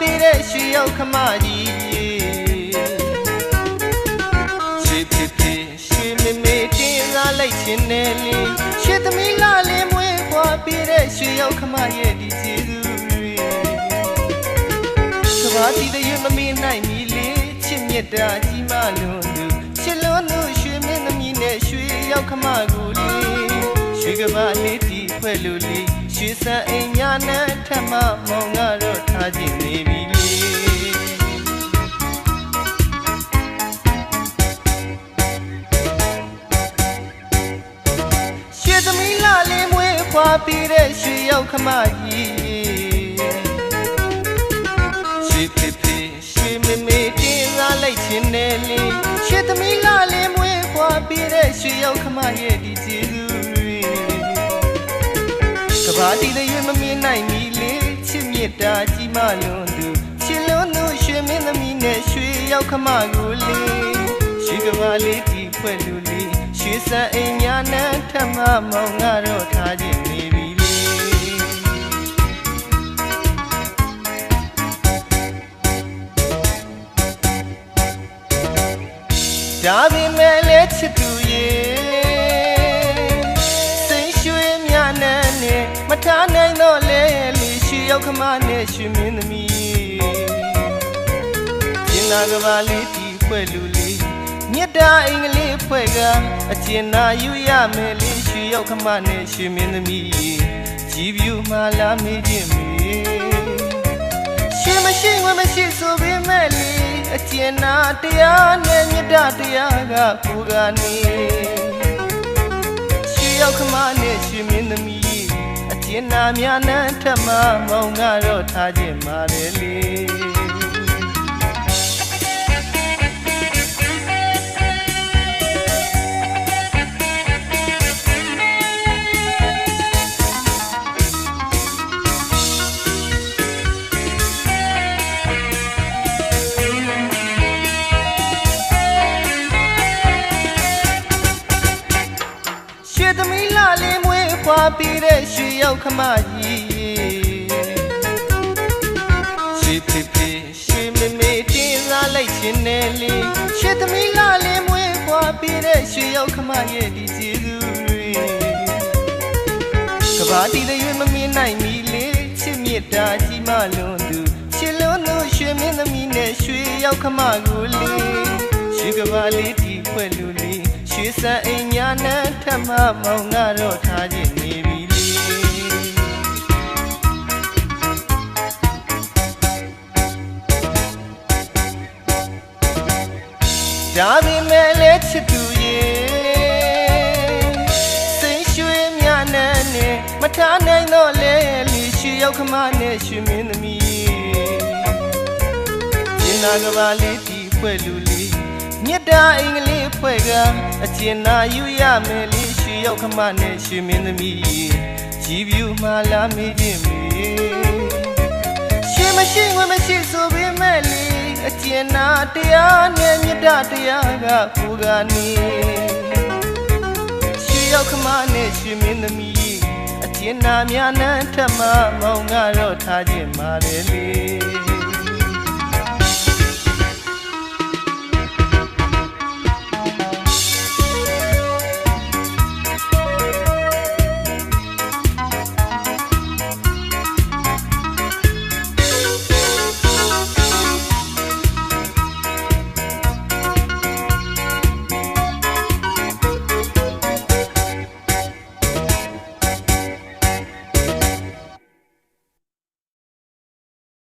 ပေးတဲ့ရွှေရောက်ခမကြီးရွှေဖြစ်ဖြစ်ရွှေမေမေတင်စားလိုက်ခြင်းနဲ့လေရွှေသမီးလာလေးမွေးဖွာပေးတဲ့ရွှေရောက်ခမရဲ့ဒီကျေးဇူးတွေကဘာတီတဲ့ရွမမေးနိုင်မီလေချစ်မြတ်တာကြီးမလွန်သူချစ်လွန်သူရွှေမင်းသမီးနဲ့ရွှေရောက်ခမကိုလေရွှေကဘာလေးတီဖွဲ့လို့လေ ရွှေစံအိမ်ညာနဲ့ထမမောင်ကတော့ထားခြင်းနေပြီလေရွှေသမီးလာလေးမွေးဖွာပြီးတဲ့ရွှေရောက်ခမကြီးရွှေဖေဖေရွှေမေမေတင်းစားလိုက်ခြင်းနဲ့လေရွှေသမီးလာလေးမွေးဖွာပြီးတဲ့ရွှေရောက်ခမရဲ့ဒီကျေးဇူးတွေက ဘာတီတဲ့ရွေမမင်းနိုင်မီလေချစ်မြတ်တာကြီးမလွန်သူချစ်လွန်သူရွှေမင်းသမီးနဲ့ရွှေရောက်ခမကိုလေရွှေကဘာလေးတီဖွဲ့လူလေးရွှေစံအိမ်ညာနဲ့ထမမောင်ငါတော့ထားခြင်းနေပြီလေဒါပေမဲ့လဲချစ်သူရဲ့ ရှိရောက်ခမနဲ့ရှင်မင်းသမီးကျင်နာကဘာလေးတီဖွဲ့လူလေးမြတ်တာအင်္ဂလိပ်ဖွဲ့ကအကျဉ်းနာယူရမယ်လေးရှိရောက်ခမနဲ့ရှင်မင်းသမီးကြည်ပြူမှလာမေးခြင်းမီရှင်မရှိငွေမရှိဆိုပေမဲ့လေအကျဉ်းနာတရားနဲ့မြတ်တာတရားကကိုကနေရှင်ရောက်ခမနဲ့ရှင်မင်းသမီး အကျဉ်းနာများနဲ့ထပ်မမောင်ကတော့ထားခြင်းပါတယ်လေရွှေသမီးလာလေးမွေး ဖွာပြီးတဲ့ရွှေရောက်ခမကြီးရွှေဖေဖေရွှေမေမေတင်းစားလိုက်ခြင်းနဲ့လေရွှေသမီးလာလေးမွေးဖွာပြီးတဲ့ရွှေရောက်ခမရဲ့ဒီကျေးဇူးတွေကဘာတီတဲ့ရွေမမင်းနိုင်မီလေချစ်မြတ်တာကြီးမလွန်သူချစ်လွန်သူရွှေမင်းသမီးနဲ့ရွှေရောက်ခမကိုလေရွှေကဘာလေးတီဖွဲ့လူလေး ရွှေစံအိမ်ညာနဲ့ထမမောင်ငါတော့ထားခြင်းနေပြီလေဒါပေမဲ့လဲချစ်သူရဲ့စိတ်ရွှေမြနဲ့နဲ့မထားနိုင်တော့လဲလူရှိရောက်ခမနဲ့ရှင်မင်းသမီးကျင်နာကဘာလေးတီဖွဲ့လူလေး မြတ်တာအင်္ဂလိပ်ဖွဲ့ကအကျဉ်းနာယူရမယ်လေးရှိရောက်ခမနဲ့ရှင်မင်းသမီးကြည်ပြူမှလာမေးခြင်းမီရှင်မရှိငွေမရှိဆိုပေမဲ့လေအကျဉ်းနာတရားနဲ့မြတ်တာတရားကကိုကနေရှင်ရောက်ခမနဲ့ရှင်မင်းသမီးအကျဉ်းနာများနဲ့ထမမောင်ငါတော့ထားခြင်းမာတယ်လေ